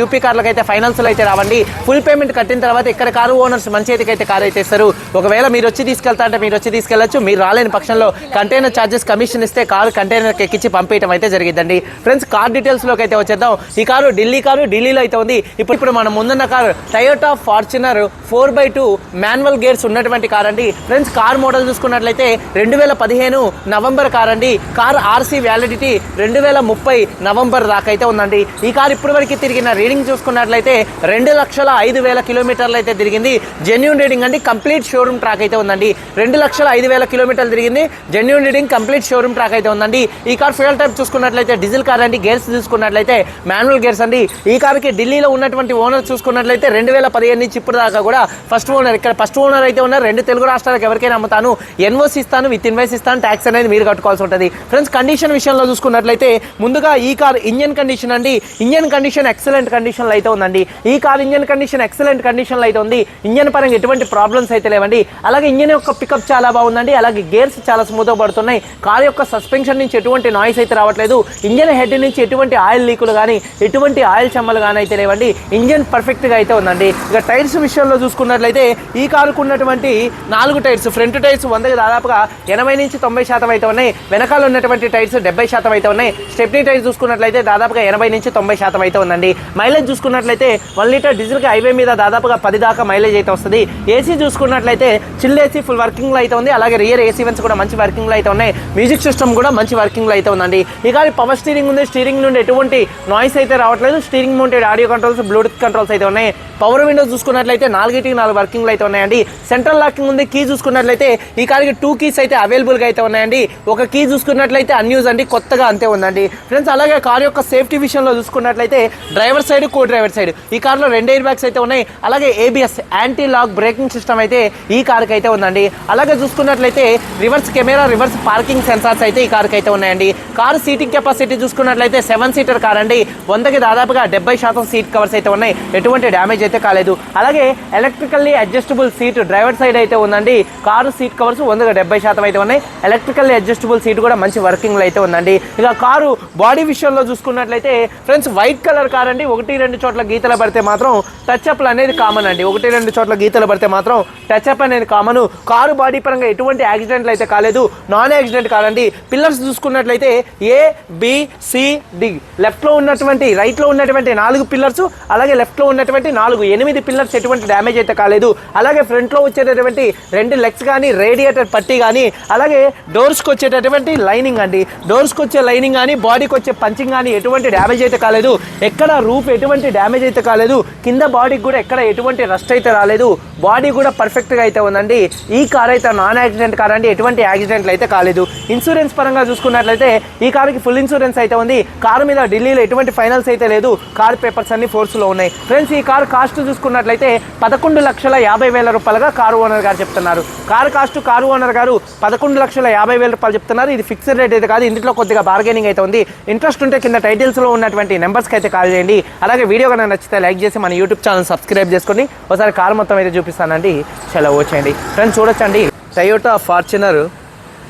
UP కార్లకు అయితే ఫైనాన్స్లో అయితే రావండి. ఫుల్ పేమెంట్ కట్టిన తర్వాత ఇక్కడ కారు ఓనర్స్ మంచి అయితే కారు అయితే ఇస్తారు. ఒకవేళ మీరు వచ్చి తీసుకెళ్తా అంటే మీరు వచ్చి తీసుకెళ్ళొచ్చు మీరు రాలేని పక్షంలో కంటైనర్ ఛార్జెస్ కమిషన్ ఇస్తే కారు కంటైనర్ ఎక్కించి పంపించడం అయితే జరిగిందండి ఫ్రెండ్స్ కార్ డీటెయిల్స్లోకి అయితే వచ్చేద్దాం. ఈ కారు ఢిల్లీ కారు ఢిల్లీలో అయితే ఉంది. ఇప్పుడు ఇప్పుడు మనం ముందున్న car Toyota Fortuner four by two manual gears ఉన్నటువంటి కార్ అండి. ఫ్రెండ్స్ కార్ మోడల్ చూసుకున్నట్లయితే రెండు వేల పదిహేను నవంబర్ కార్ అండి. కార్ ఆర్సీ వ్యాలిడిటీ రెండు వేల ముప్పై నవంబర్ దాకా అయితే ఉందండి. ఈ కార్ ఇప్పటి వరకు తిరిగిన రీడింగ్ చూసుకున్నట్లయితే రెండు లక్షల ఐదు వేల కిలోమీటర్లు అయితే తిరిగింది. జెన్యున్ రీడింగ్ అండి కంప్లీట్ షోరూమ్ ట్రాక్ అయితే ఉందండి. రెండు లక్షల ఐదు వేల కిలోమీటర్లు తిరిగింది. Genuine reading complete showroom track అయితే ఉందండి. ఈ కార్ ఫ్యూయల్ టైప్ చూసుకున్నట్లయితే డీజిల్ కార్ అండి. గేర్స్ చూసుకున్నట్లయితే మాన్యువల్ గేర్స్ అండి. ఈ కార్కి ఢిల్లీలో ఉన్నటువంటి ఓనర్ చూసుకున్నట్లయితే రెండు వేల పదిహేను నుంచి ఇప్పుడు దాకా కూడా ఫస్ట్ ఓనర్ ఇక్కడ ఫస్ట్ ఓనర్ అయితే ఉన్నారు. రెండు తెలుగు రాష్ట్రాలకు ఎవరికైనా అమ్ముతాను. ఎన్ఓసి ఇస్తాను విత్ ఇన్వైస్ ఇస్తాను ట్యాక్స్ అనేది మీరు కట్టుకోవాల్సి ఉంటుంది. ఫ్రెండ్స్ కండిషన్ విషయంలో చూసుకున్నట్లయితే ముందుగా ఈ కార్ ఇంజన్ కండిషన్ అండి. ఇంజన్ కండిషన్ ఎక్సలెంట్ కండిషన్లో అయితే ఉందండి. ఈ కార్ ఇంజన్ కండిషన్ ఎక్సలెంట్ కండిషన్లో అయితే ఉంది. ఇంజన్ పరంగా ఎటువంటి ప్రాబ్లమ్స్ అయితే లేవండి. అలాగే ఇంజన్ యొక్క పికప్ చాలా బాగుందండి. అలాగే గేర్స్ చాలా స్మూత్గా పడుతున్నాయి. కార్ యొక్క సస్పెన్షన్ నుంచి ఎటువంటి నాయిస్ అయితే రావట్లేదు. ఇంజన్ హెడ్ నుంచి ఎటువంటి ఆయిల్ లీకులు కానీ ఎటువంటి ఆయిల్ చెమ్మలు కానీ అయితే లేవండి. ఇంజన్ పర్ఫెక్ట్గా అయితే ఉందండి. ఇక టైర్స్ విషయంలో చూసుకున్నట్లయితే ఈ కారుకు ఉన్నటువంటి నాలుగు టైర్స్ ఫ్రంట్ టైర్స్ వందకి దాదాపుగా ఎనభై నుంచి తొంభై శాతం అయితే ఉన్నాయి. వెనకాల ఉన్నటువంటి టైర్స్ డెబ్బై శాతం అయితే ఉన్నాయి. స్టెప్నీ టైర్స్ చూసుకున్నట్లయితే దాదాపుగా ఎనభై నుంచి తొంభై శాతం అయితే ఉందండి. మైలేజ్ చూసుకున్నట్లయితే వన్ లీటర్ డీజిల్కి హైవే మీద దాదాపుగా పది దాకా మైలేజ్ అయితే వస్తుంది. ఏసీ చూసుకున్నట్లయితే చిల్ ఏసీ ఫుల్ వర్కింగ్లో అయితే ఉంది. అలాగే రియర్ ఏసీ వెన్స్ కూడా మంచి వర్కింగ్లో అయితే ఉన్నాయి. మ్యూజిక్ సిస్టమ్ కూడా మంచి వర్కింగ్లో అయితే ఉందండి. ఈ పవర్ స్టీరింగ్ ఉంది. స్టీరింగ్ నుండి ఎటువంటి నాయిస్ అయితే రావట్లేదు. Steering mounted audio controls bluetooth controls అయితే ఉన్నాయి. పవర్ విండోస్ చూసుకున్నట్లయితే నాలుగిటికి నాలుగు వర్కింగ్లు అయితే ఉన్నాయండి. సెంట్రల్ లాకింగ్ ఉంది. కీ చూసుకున్నట్లయితే ఈ కార్కి టూ కీస్ అయితే అవైలబుల్గా అయితే ఉన్నాయండి. ఒక కీ చూసుకున్నట్లయితే అన్యూజ్ అండి. కొత్తగా అంతే ఉందండి. ఫ్రెండ్స్ అలాగే కార్ యొక్క సేఫ్టీ విషయంలో చూసుకున్నట్లయితే driver side co driver side. ఈ కార్లో రెండు ఎయిర్ బ్యాగ్స్ అయితే ఉన్నాయి. అలాగే ABS anti lock braking system అయితే ఈ కార్కి అయితే ఉందండి. అలాగే చూసుకున్నట్లయితే reverse camera reverse parking sensors అయితే ఈ కార్కి అయితే ఉన్నాయండి. కారు సీటింగ్ కెపాసిటీ చూసుకున్నట్లయితే సెవెన్ సీటర్ కార్ అండి. వందకి దాదాపుగా డెబ్బై శాతం సీట్ కవర్స్ అయితే ఉన్నాయి. ఎటువంటి డ్యామేజ్ అయితే కాలేదు. అలాగే electrically adjustable seat driver side అయితే ఉందండి. కారు సీట్ కవర్స్ వందగా డెబ్బై శాతం అయితే ఉన్నాయి. ఎలక్ట్రికల్లీ అడ్జస్టబుల్ సీట్ కూడా మంచి వర్కింగ్లో అయితే ఉందండి. ఇక కారు బాడీ విషయంలో చూసుకున్నట్లయితే ఫ్రెండ్స్ వైట్ కలర్ కార్ అండి. ఒకటి రెండు చోట్ల గీతలు పడితే మాత్రం టచ్ అనేది కామన్ అండి. ఒకటి రెండు చోట్ల గీతలు పడితే మాత్రం టచ్ అప్ అనేది కామన్ కారు బాడీ పరంగా ఎటువంటి యాక్సిడెంట్లు అయితే కాలేదు. నాన్ యాక్సిడెంట్ కాదండి. పిల్లర్స్ చూసుకున్నట్లయితే ఏ బి సి డి లెఫ్ట్లో ఉన్నటువంటి రైట్లో ఉన్నటువంటి నాలుగు పిల్లర్స్ అలాగే లెఫ్ట్లో ఉన్నటువంటి నాలుగు ఎనిమిది పిల్లర్స్ ఎటువంటి డ్యామేజ్ అయితే కాలేదు. అలాగే ఫ్రంట్లో వచ్చేటటువంటి రెండు లెగ్స్ కానీ రేడియేటర్ పట్టి కానీ అలాగే డోర్స్కి వచ్చేటటువంటి లైనింగ్ అండి. డోర్స్కి వచ్చే లైనింగ్ కానీ బాడీకి వచ్చే పంచింగ్ కానీ ఎటువంటి డ్యామేజ్ అయితే కాలేదు. ఎక్కడ రూఫ్ ఎటువంటి డ్యామేజ్ అయితే కాలేదు. కింద బాడీకి కూడా ఎక్కడ ఎటువంటి రస్ట్ అయితే రాలేదు. బాడీ కూడా పర్ఫెక్ట్గా అయితే ఉందండి. ఈ కార్ అయితే నాన్ యాక్సిడెంట్ కార్ అండి. ఎటువంటి యాక్సిడెంట్లు అయితే కాలేదు. ఇన్సూరెన్స్ పరంగా చూసుకున్నట్లయితే ఈ కార్కి ఫుల్ ఇన్సూరెన్స్ అయితే ఉంది. కారు మీద ఢిల్లీలో ఎటువంటి ఫైనల్స్ అయితే లేదు. కార్ పేపర్స్ అన్ని ఫోర్స్లో ఉన్నాయి. ఫ్రెండ్స్ ఈ కార్ కాస్ట్ చూసుకున్నట్లయితే పదకొండు లక్షల యాభై వేల రూపాయలుగా కారు ఓనర్ గారు చెప్తున్నారు. కారు కాస్ట్ కారు ఓనర్ గారు పదకొండు లక్షల యాభై వేల రూపాయలు చెప్తున్నారు. ఇది ఫిక్స్డ్ రేట్ అయితే కాదు. ఇందులో కొద్దిగా బార్గెనింగ్ అయితే ఉంది. ఇంట్రెస్ట్ ఉంటే కింద టైటిల్స్లో ఉన్నటువంటి నెంబర్స్కి అయితే కాల్ చేయండి. అలాగే వీడియో కనుక నచ్చితే లైక్ చేసి మన యూట్యూబ్ ఛానల్ సబ్స్క్రైబ్ చేసుకొని ఒకసారి కార్ మొత్తం అయితే చూపిస్తానండి. చాలా వచ్చేయండి. ఫ్రెండ్స్ చూడొచ్చండి. Toyota Fortuner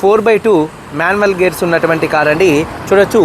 four by two manual gears ఉన్నటువంటి కార్ అండి చూడొచ్చు.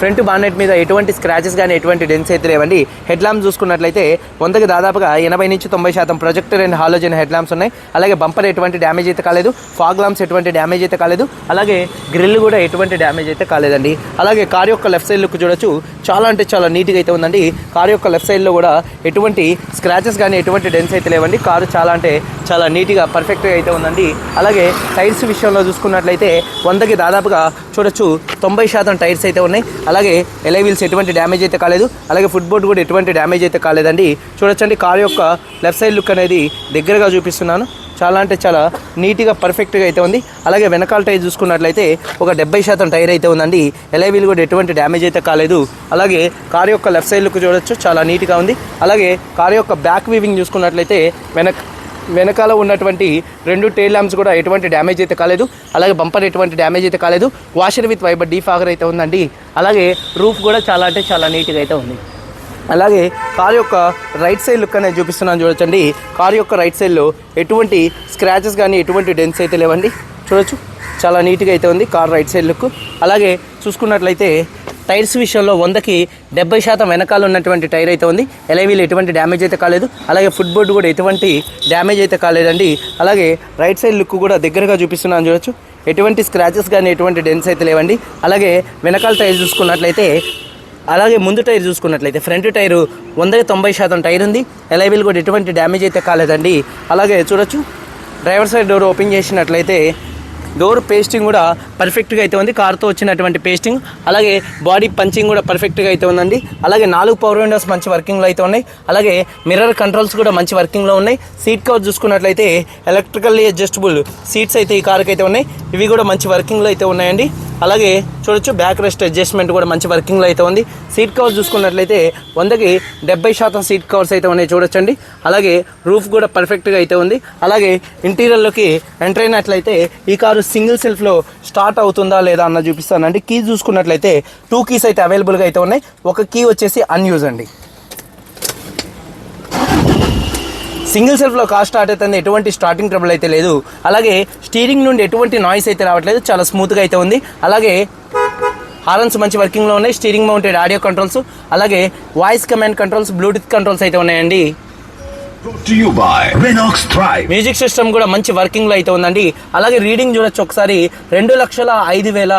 ఫ్రంట్ బానెట్ మీద ఎటువంటి స్క్రాచెస్ కానీ ఎటువంటి డెన్స్ అయితే లేవండి. హెడ్ ల్యాంప్ చూసుకున్నట్లయితే వందకి దాదాపుగా ఎనభై నుంచి తొంభై శాతం projector and halogen head lamps ఉన్నాయి. అలాగే బంపర్ ఎటువంటి డ్యామేజ్ అయితే కాలేదు. ఫాగ్ ల్యాంప్స్ ఎటువంటి డ్యామేజ్ అయితే కాలేదు. అలాగే గ్రిల్ కూడా ఎటువంటి డ్యామేజ్ అయితే కాలేదండి. అలాగే కార్ యొక్క లెఫ్ట్ సైడ్ లుక్ చూడొచ్చు. చాలా అంటే చాలా నీట్గా అయితే ఉందండి. కార్ యొక్క లెఫ్ట్ సైడ్లో కూడా ఎటువంటి స్క్రాచెస్ కానీ ఎటువంటి డెన్స్ అయితే లేవండి. కారు చాలా అంటే చాలా నీట్గా పర్ఫెక్ట్గా అయితే ఉందండి. అలాగే టైర్స్ విషయంలో చూసుకున్నట్లయితే వందకి దాదాపుగా చూడొచ్చు. తొంభై శాతం టైర్స్ అయితే ఉన్నాయి. అలాగే ఎలై వీల్స్ ఎటువంటి డ్యామేజ్ అయితే కాలేదు. అలాగే ఫుట్ బోర్డ్ కూడా ఎటువంటి డ్యామేజ్ అయితే కాలేదండి. చూడొచ్చండి కార్ యొక్క లెఫ్ట్ సైడ్ లుక్ అనేది దగ్గరగా చూపిస్తున్నాను. చాలా అంటే చాలా నీట్గా పర్ఫెక్ట్గా అయితే ఉంది. అలాగే వెనకాల టైర్ చూసుకున్నట్లయితే ఒక డెబ్బై శాతం టైర్ అయితే ఉందండి. ఎలైవీల్ కూడా ఎటువంటి డ్యామేజ్ అయితే కాలేదు. అలాగే కార్ యొక్క లెఫ్ట్ సైడ్ లుక్ చూడొచ్చు చాలా నీట్గా ఉంది. అలాగే కార్ యొక్క బ్యాక్ వీవింగ్ చూసుకున్నట్లయితే వెనక్ వెనకాల ఉన్నటువంటి రెండు టైల్ ల్యాంప్స్ కూడా ఎటువంటి డ్యామేజ్ అయితే కాలేదు. అలాగే బంపర్ ఎటువంటి డ్యామేజ్ అయితే కాలేదు. వాషర్ విత్ వైబర్ డీఫాగర్ అయితే ఉందండి. అలాగే రూఫ్ కూడా చాలా అంటే చాలా నీట్గా అయితే ఉంది. అలాగే కార్ యొక్క రైట్ సైడ్ లుక్ అనేది చూపిస్తున్నాను చూడొచ్చండి. కార్ యొక్క రైట్ సైడ్లో ఎటువంటి స్క్రాచెస్ కానీ ఎటువంటి డెన్స్ అయితే లేవండి. చూడొచ్చు. చాలా నీట్గా అయితే ఉంది కార్ రైట్ సైడ్ లుక్ అలాగే చూసుకున్నట్లయితే టైర్స్ విషయంలో వందకి డెబ్బై శాతం వెనకాల ఉన్నటువంటి టైర్ అయితే ఉంది. ఎలైవీలు ఎటువంటి డ్యామేజ్ అయితే కాలేదు. అలాగే ఫుట్ బోర్డు కూడా ఎటువంటి డ్యామేజ్ అయితే కాలేదండి. అలాగే రైట్ సైడ్ లుక్ కూడా దగ్గరగా చూపిస్తున్నాను చూడొచ్చు. ఎటువంటి స్క్రాచెస్ కానీ ఎటువంటి డెన్స్ అయితే లేవండి. అలాగే వెనకాల టైర్ చూసుకున్నట్లయితే అలాగే ముందు టైర్ చూసుకున్నట్లయితే ఫ్రంట్ టైరు వందకి తొంభై శాతం టైర్ ఉంది. ఎలైవీలు కూడా ఎటువంటి డ్యామేజ్ అయితే కాలేదండి. అలాగే చూడొచ్చు. డ్రైవర్ సైడ్ డోర్ ఓపెన్ చేసినట్లయితే డోర్ పేస్టింగ్ కూడా పర్ఫెక్ట్గా అయితే ఉంది. కార్తో వచ్చినటువంటి పేస్టింగ్ అలాగే బాడీ పంచింగ్ కూడా పర్ఫెక్ట్గా అయితే ఉందండి. అలాగే నాలుగు పవర్ విండోస్ మంచి వర్కింగ్లో అయితే ఉన్నాయి. అలాగే మిర్రర్ కంట్రోల్స్ కూడా మంచి వర్కింగ్లో ఉన్నాయి. సీట్ కవర్ చూసుకున్నట్లయితే ఎలక్ట్రికల్లీ అడ్జస్టబుల్ సీట్స్ అయితే ఈ కార్కి అయితే ఉన్నాయి. ఇవి కూడా మంచి వర్కింగ్లో అయితే ఉన్నాయండి. అలాగే చూడొచ్చు బ్యాక్ రెస్ట్ అడ్జస్ట్మెంట్ కూడా మంచి వర్కింగ్లో అయితే ఉంది. సీట్ కవర్స్ చూసుకున్నట్లయితే వందకి డెబ్బై శాతం సీట్ కవర్స్ అయితే ఉన్నాయి చూడొచ్చండి. అలాగే రూఫ్ కూడా పర్ఫెక్ట్గా అయితే ఉంది. అలాగే ఇంటీరియర్లోకి ఎంటర్ అయినట్లయితే ఈ కారు సింగిల్ సెల్ఫ్లో స్టార్ట్ అవుతుందా లేదా అన్న చూపిస్తానండి. కీ చూసుకున్నట్లయితే టూ కీస్ అయితే అవైలబుల్గా అయితే ఉన్నాయి. ఒక కీ వచ్చేసి అన్యూజ్ అండి. సింగిల్ సెల్ఫ్లో కార్ స్టార్ట్ అవుతుంది. ఎటువంటి స్టార్టింగ్ ట్రబుల్ అయితే లేదు. అలాగే స్టీరింగ్ నుండి ఎటువంటి నాయిస్ అయితే రావట్లేదు. చాలా స్మూత్గా అయితే ఉంది. అలాగే హార్న్స్ మంచి వర్కింగ్లో ఉన్నాయి. స్టీరింగ్ మౌంటెడ్ ఆడియో కంట్రోల్స్ అలాగే voice command controls bluetooth controls అయితే ఉన్నాయండి. మ్యూజిక్ సిస్టమ్ కూడా మంచి వర్కింగ్లో అయితే ఉందండి. అలాగే రీడింగ్ చూడొచ్చు ఒకసారి. రెండు లక్షల ఐదు వేల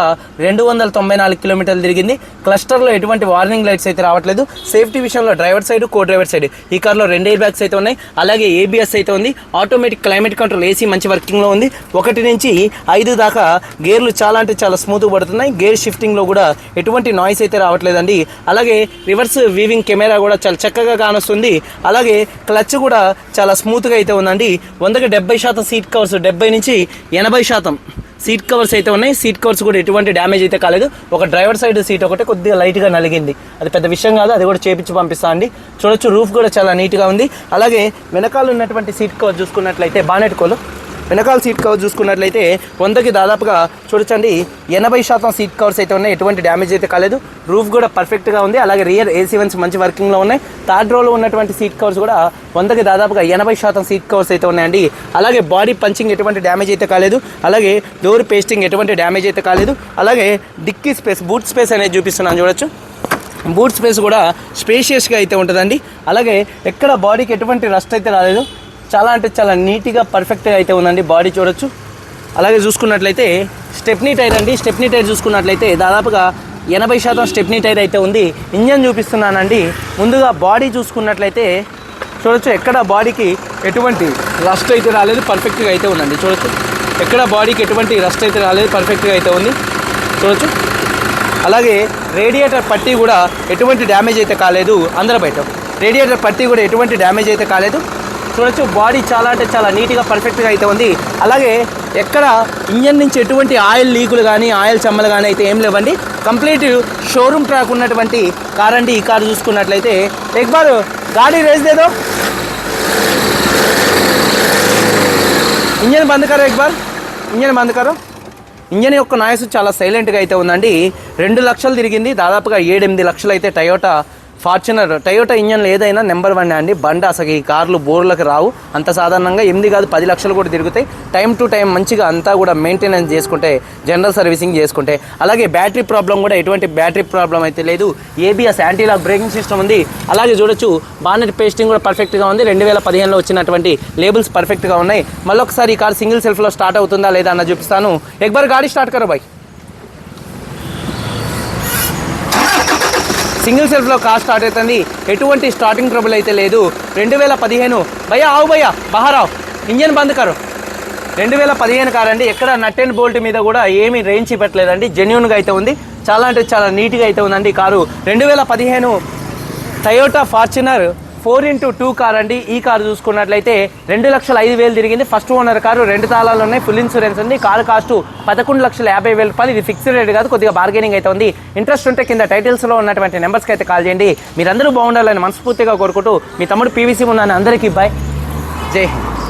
రెండు వందల తొంభై నాలుగు కిలోమీటర్లు తిరిగింది. క్లస్టర్లో ఎటువంటి వార్నింగ్ లైట్స్ అయితే రావట్లేదు. సేఫ్టీ విషయంలో driver side co driver side ఈ కార్లో రెండు ఎయిర్ బ్యాగ్స్ అయితే ఉన్నాయి. అలాగే ఏబిఎస్ అయితే ఉంది. ఆటోమేటిక్ క్లైమేట్ కంట్రోల్ ఏసీ మంచి వర్కింగ్లో ఉంది. ఒకటి నుంచి ఐదు దాకా గేర్లు చాలా అంటే చాలా స్మూత్ పడుతున్నాయి. గేర్ షిఫ్టింగ్లో కూడా ఎటువంటి నాయిస్ అయితే రావట్లేదండి. అలాగే రివర్స్ వీవింగ్ కెమెరా కూడా చాలా చక్కగా కానొస్తుంది. అలాగే క్లచ్ కూడా చాలా స్మూత్గా అయితే ఉందండి. వందకి డెబ్బై శాతం సీట్ కవర్స్ డెబ్బై నుంచి ఎనభై శాతం సీట్ కవర్స్ అయితే ఉన్నాయి. సీట్ కవర్స్ కూడా ఎటువంటి డ్యామేజ్ అయితే కాలేదు. ఒక డ్రైవర్ సైడ్ సీట్ ఒకటే కొద్దిగా లైట్గా నలిగింది. అది పెద్ద విషయం కాదు అది కూడా చేపించి పంపిస్తా అండి. చూడొచ్చు రూఫ్ కూడా చాలా నీట్గా ఉంది. అలాగే వెనకాల ఉన్నటువంటి సీట్ కవర్ చూసుకున్నట్లయితే బానెట్ కోలు. వెనకాల సీట్ కవర్ చూసుకున్నట్లయితే వందకి దాదాపుగా చూడొచ్చండి ఎనభై శాతం సీట్ కవర్స్ అయితే ఉన్నాయి. ఎటువంటి డ్యామేజ్ అయితే కాలేదు. రూఫ్ కూడా పర్ఫెక్ట్గా ఉంది. అలాగే రియర్ ఏసీ వన్స్ మంచి వర్కింగ్లో ఉన్నాయి. థర్డ్ రోలో ఉన్నటువంటి సీట్ కవర్స్ కూడా వందకి దాదాపుగా ఎనభై శాతం సీట్ కవర్స్ అయితే ఉన్నాయండి. అలాగే బాడీ పంచింగ్ ఎటువంటి డ్యామేజ్ అయితే కాలేదు. అలాగే డోర్ పేస్టింగ్ ఎటువంటి డ్యామేజ్ అయితే కాలేదు. అలాగే డిక్కీ స్పేస్ బూట్ స్పేస్ అనేది చూపిస్తున్నాను చూడొచ్చు. బూట్ స్పేస్ కూడా స్పేషియస్గా అయితే ఉంటుందండి. అలాగే ఎక్కడ బాడీకి ఎటువంటి రస్ట్ అయితే రాలేదు. చాలా అంటే చాలా నీట్గా పర్ఫెక్ట్గా అయితే ఉందండి బాడీ చూడొచ్చు. అలాగే చూసుకున్నట్లయితే స్టెప్నీ టైర్ అండి. స్టెప్నీ టైర్ చూసుకున్నట్లయితే దాదాపుగా ఎనభై శాతం స్టెప్నీ టైర్ అయితే ఉంది. ఇంజన్ చూపిస్తున్నానండి. ముందుగా బాడీ చూసుకున్నట్లయితే చూడొచ్చు ఎక్కడ బాడీకి ఎటువంటి రస్ట్ అయితే రాలేదు పర్ఫెక్ట్గా అయితే ఉందండి. చూడొచ్చు ఎక్కడ బాడీకి ఎటువంటి రస్ట్ అయితే రాలేదు పర్ఫెక్ట్గా అయితే ఉంది. చూడొచ్చు. అలాగే రేడియేటర్ పట్టీ కూడా ఎటువంటి డ్యామేజ్ అయితే కాలేదు అందరూ బయట. రేడియేటర్ పట్టీ కూడా ఎటువంటి డ్యామేజ్ అయితే కాలేదు. చూడొచ్చు బాడీ చాలా అంటే చాలా నీట్గా పర్ఫెక్ట్గా అయితే ఉంది. అలాగే ఎక్కడ ఇంజన్ నుంచి ఎటువంటి ఆయిల్ లీకులు కానీ ఆయిల్ చెమ్మలు కానీ అయితే ఏం లేవండి. కంప్లీట్ షోరూమ్ ట్రాక్ ఉన్నటువంటి కార్ అండి. ఈ కారు చూసుకున్నట్లయితే ఎక్బార్ గాడి రేస్ దేదో? ఇంజన్ బంద్ కరో ఎక్బార్ ఇంజన్ బంద్ కరో ఇంజన్ యొక్క నాయస్ చాలా సైలెంట్గా అయితే ఉందండి. రెండు లక్షలు తిరిగింది. దాదాపుగా ఏడెనిమిది లక్షలు అయితే టయోటా ఫార్చునర్ టయోటా ఇంజన్లు ఏదైనా నెంబర్ వన్ అండి. బండి అసలు ఈ కార్లు బోర్లకు రావు. అంత సాధారణంగా ఎనిమిది కాదు పది లక్షలు కూడా తిరుగుతాయి. టైం టు టైం మంచిగా అంతా కూడా మెయింటెనెన్స్ చేసుకుంటే జనరల్ సర్వీసింగ్ చేసుకుంటే. అలాగే బ్యాటరీ ప్రాబ్లం కూడా ఎటువంటి బ్యాటరీ ప్రాబ్లం అయితే లేదు. ఏబిఎస్ యాంటీలాక్ బ్రేకింగ్ సిస్టమ్ ఉంది. అలాగే చూడొచ్చు బానెట్ పేస్టింగ్ కూడా పర్ఫెక్ట్గా ఉంది. రెండు వేల పదిహేనులో వచ్చినటువంటి లేబుల్స్ పర్ఫెక్ట్గా ఉన్నాయి. మళ్ళొకసారి ఈ కార్ సింగిల్ సెల్ఫ్లో స్టార్ట్ అవుతుందా లేదా అన్న చూపిస్తాను. ఎక్బార్ గాడి స్టార్ట్ కరో బాయ్ సింగిల్ సెల్ఫ్లో కార్ స్టార్ట్ అవుతుంది. ఎటువంటి స్టార్టింగ్ ట్రబుల్ అయితే లేదు. రెండు వేల పదిహేను. భయ్యా ఆవు భయ్యా బహారావు ఇంజన్ బంద్ కరు. రెండు వేల పదిహేను కార్ అండి ఎక్కడ నట్ అండ్ బోల్ట్ మీద కూడా ఏమీ రేంజ్ ఇవ్వట్లేదండి. జెన్యున్గా అయితే ఉంది. చాలా అంటే చాలా నీట్గా అయితే ఉందండి కారు. రెండు వేల పదిహేను Toyota Fortuner four into two car అండి. ఈ కారు చూసుకున్నట్లయితే రెండు లక్షల ఐదు వేలు తిరిగింది. ఫస్ట్ ఓనర్ కారు రెండు తాళాలు ఉన్నాయి ఫుల్ ఇన్సూరెన్స్ ఉంది. కారు కాస్ట్ పదకొండు లక్షల యాభై వేల రూపాయలు. ఇది ఫిక్స్డ్ రేట్ కాదు కొద్దిగా బార్గెనింగ్ అయితే ఉంది. ఇంట్రెస్ట్ ఉంటే కింద టైటిల్స్లో ఉన్నటువంటి నెంబర్స్కి అయితే కాల్ చేయండి. మీరందరూ బాగుండాలని మనస్ఫూర్తిగా కోరుకుంటూ మీ తమ్ముడు పీవీసీ ఉన్నాను అందరికీ బాయ్ జై హింద్.